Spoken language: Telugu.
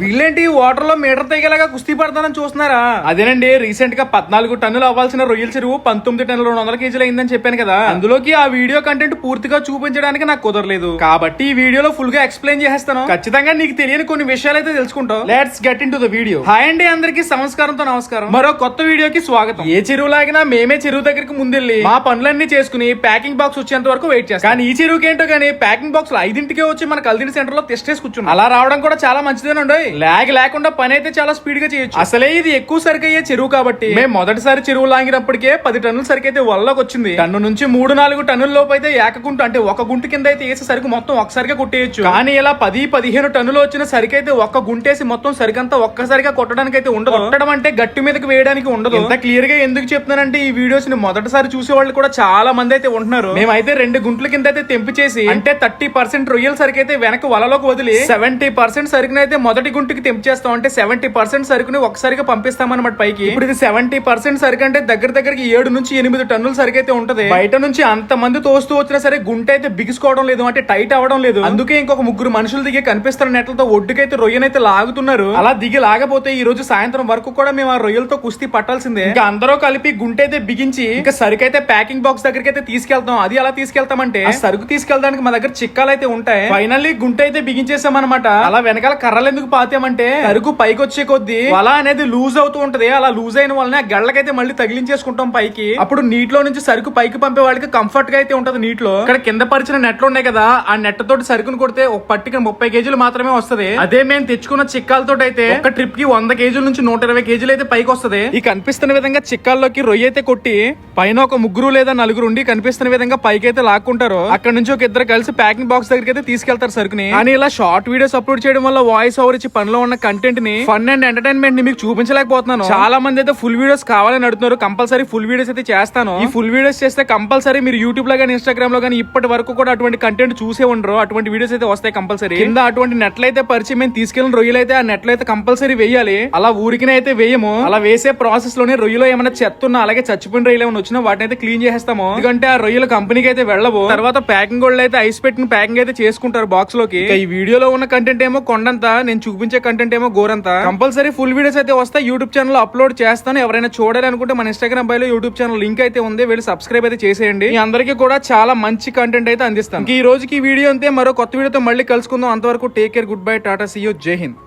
వీళ్ళేంటి వాటర్లో మీటర్ తెగేలాగా కుస్తీ పడతానని చూస్తున్నారా? అదేనండి రీసెంట్గా పద్నాలుగు టన్నులు అవ్వాల్సిన రొయ్యల చెరువు పంతొమ్మిది టన్నులు రెండు వందల కేజీలు అయిందని చెప్పాను కదా. అందులోకి ఆ వీడియో కంటెంట్ పూర్తిగా చూపించడానికి నాకు కుదరలేదు. కాబట్టి ఈ వీడియోలో ఫుల్గా ఎక్స్ప్లెయిన్ చేసేస్తాను. ఖచ్చితంగా నీకు తెలియని కొన్ని విషయాలు అయితే తెలుసుకుంటావు. Let's get into the video hi అండి అందరికి సంస్కారంతో నమస్కారం. మరో కొత్త వీడియోకి స్వాగతం. ఏ చెరువు లాగినా మేమే చెరువు దగ్గరికి ముందెళ్ళి మా పనులన్నీ చేసుకుని ప్యాకింగ్ బాక్స్ వచ్చేంత వరకు వెయిట్ చేస్తాం. కానీ ఈ చెరువుకి ఏంటో కానీ ప్యాకింగ్ బాక్స్ ఐదింటికే వచ్చి మన కల్దీని సెంటర్లో టెస్ట్ చేసి కూర్చున్నాం. అలా రావడం కూడా చాలా మంచిదేనండి. లాగ్ లేకుండా పని అయితే చాలా స్పీడ్గా చేయొచ్చు. అసలే ఇది ఎక్కువ సరికి అయ్యే చెరువు కాబట్టి. మేము మొదటిసారి చెరువు లాగినప్పటికే పది టన్నుల సరికి అయితే వల్లకి వచ్చింది. టన్ను నుంచి మూడు నాలుగు టన్నుల లోపు అయితే ఏకగుంట అంటే ఒక గుంట కింద అయితే వేసే సరికి మొత్తం ఒక్కసారిగా కొట్టేయచ్చు. కానీ ఇలా పది పదిహేను టన్నులు వచ్చిన సరికి అయితే ఒక్క గుంటేసి మొత్తం సరికంతా ఒక్కసారిగా కొట్టడానికి అయితే ఉండదు. కొట్టడం అంటే గట్టి మీదకి వేయడానికి ఉండదు. ఇంత క్లియర్గా ఎందుకు చెప్తున్నానంటే ఈ వీడియోస్ని మొదటిసారి చూసే వాళ్ళు కూడా చాలా మంది అయితే ఉంటున్నారు. మేమైతే రెండు గుంటల కింద అయితే తెంపి చేసి అంటే థర్టీ పర్సెంట్ రొయ్యల సరికి అయితే వెనక వలలోకి వదిలి సెవెంటీ పర్సెంట్ సరుకుని అయితే మొదటి గుంటకి తెంపి చేస్తాం అంటే సెవెంటీ పర్సెంట్ సరుకుని ఒకసారిగా పంపిస్తామన్నమాట పైకి. ఇప్పుడు ఇది సెవెంటీ పర్సెంట్ సరుకు అంటే దగ్గర దగ్గరికి ఏడు నుంచి ఎనిమిది టన్నుల సరుకు అయితే ఉంటది. బయట నుంచి అంత మంది తోస్తూ వచ్చినా సరే గుంట అయితే బిగుసుకోవడం లేదు అంటే టైట్ అవ్వడం లేదు. అందుకే ఇంకొక ముగ్గురు మనుషులు దిగి కనిపిస్తున్న నెట్లతో ఒడ్డుకైతే రొయ్యనైతే లాగుతున్నారు. అలా దిగి లాగపోతే ఈ రోజు సాయంత్రం వరకు కూడా మేము ఆ రొయ్యలతో కుస్తీ పట్టాల్సిందే. ఇంకా అందరూ కలిపి గుంట అయితే బిగించి ఇంకా సరుకు అయితే ప్యాకింగ్ బాక్స్ దగ్గరికి అయితే తీసుకెళ్తాం. అది అలా తీసుకెళ్తామంటే సరుకు తీసుకెళ్ళడానికి మా దగ్గర చిక్కాలు అయితే ఉంటాయి. ఫైనల్లీ గుంట అయితే బిగించేసాం అనమాట అలా వెనకాల కర్రలు ఎందుకు పాతామంటే సరుకు పైకి వచ్చే కొద్దీ వల అనేది లూజ్ అవుతూ ఉంటది. అలా లూజ్ అయిన వలన గళ్ళకైతే మళ్ళీ తగిలించేసుకుంటాం పైకి. అప్పుడు నీటిలో నుంచి సరుకు పైకి పంపే వాళ్ళకి కంఫర్ట్గా అయితే ఉంటది నీటిలో. ఇక్కడ కింద పరిచిన నెట్లు ఉన్నాయి కదా ఆ నెట్ తోటి సరుకును కొడితే ఒక పట్టికి ముప్పై కేజీలు మాత్రమే వస్తది. అదే మేము తెచ్చుకున్న చిక్కాలతో అయితే ఒక ట్రిప్కి వంద కేజీల నుంచి నూట ఇరవై కేజీలు అయితే పైకి వస్తది. ఈ కనిపిస్తున్న విధంగా చిక్కాల్లోకి రొయ్య అయితే కొట్టి పైన ఒక ముగ్గురు లేదా నలుగురు ఉండి కనిపిస్తున్న విధంగా పైకి అయితే లాక్కుంటారు. అక్కడ నుంచి ఒక ఇద్దరు కలిసి ప్యాకింగ్ బాక్స్ దగ్గరికి అయితే తీసుకెళ్తారు సరుకుని. కానీ ఇలా షార్ట్ వీడియోస్ అప్లోడ్ చేయడం వల్ల వాయిస్ ఓవర్ ఇచ్చి పనిలో ఉన్న కంటెంట్ని ఫన్ అండ్ ఎంటర్టైన్మెంట్ని మీకు చూపించలేకపోతున్నాను. చాలా మంది అయితే ఫుల్ వీడియోస్ కావాలని అడుగుతున్నారు. కంపల్సరీ ఫుల్ వీడియోస్ అయితే చేస్తాను. ఈ ఫుల్ వీడియోస్ చేస్తే కంపల్సరీ మీరు యూట్యూబ్లో కానీ ఇన్స్టాగ్రామ్లో కానీ ఇప్పటి వరకు కూడా అటువంటి కంటెంట్ చూసే ఉండరు. అటువంటి వీడియోస్ అయితే వస్తాయి కంపల్సరీ. కింద అటువంటి నెట్లు అయితే పరిచయం మేము తీసుకెళ్ళిన రొయ్యలు అయితే ఆ నెట్లు అయితే కంపల్సరీ వేయాలి. అలా ఊరికినే అయితే వేయము. అలా వేసే ప్రాసెస్లోనే రొయ్యలో ఏమైనా చెత్త ఉన్నా అలాగే చచ్చిపోయిన రొయ్యలు ఏమైనా వచ్చినా వాటిని అయితే క్లీన్ చేసేస్తాము. ఎందుకంటే ఆ రొయ్యలు కంపెనీకి అయితే వెళ్ళవు. తర్వాత ప్యాకింగ్ వాళ్ళు అయితే ఐస్ పెట్టిన ప్యాకింగ్ అయితే చేసుకుంటారు బాక్స్లోకి. ఈ వీడియోలో ఉన్న కంటెంట్ ఏమో కొండంతా. నేను చూపించే కంటెంట్ ఏమో గోరంతా. కంపల్సరీ ఫుల్ వీడియోస్ అయితే వస్తాయి. యూట్యూబ్ ఛానల్ అప్లోడ్ చేస్తాను. ఎవరైనా చూడాలి అనుకుంటే మన ఇన్స్టాగ్రామ్ బైలో యూట్యూబ్ ఛానల్ లింక్ అయితే ఉంది. వెళ్ళి సబ్స్క్రైబ్ అయితే చేసేయండి. మీ అందరికీ కూడా చాలా మంచి కంటెంట్ అయితే అందిస్తాను. ఈ రోజుకి వీడియో అంతే. మరో కొత్త వీడియోతో మళ్ళీ కలుసుకుందాం. అంతవరకు టేక్ కేర్ గుడ్ బై టాటా సియో జై హింద్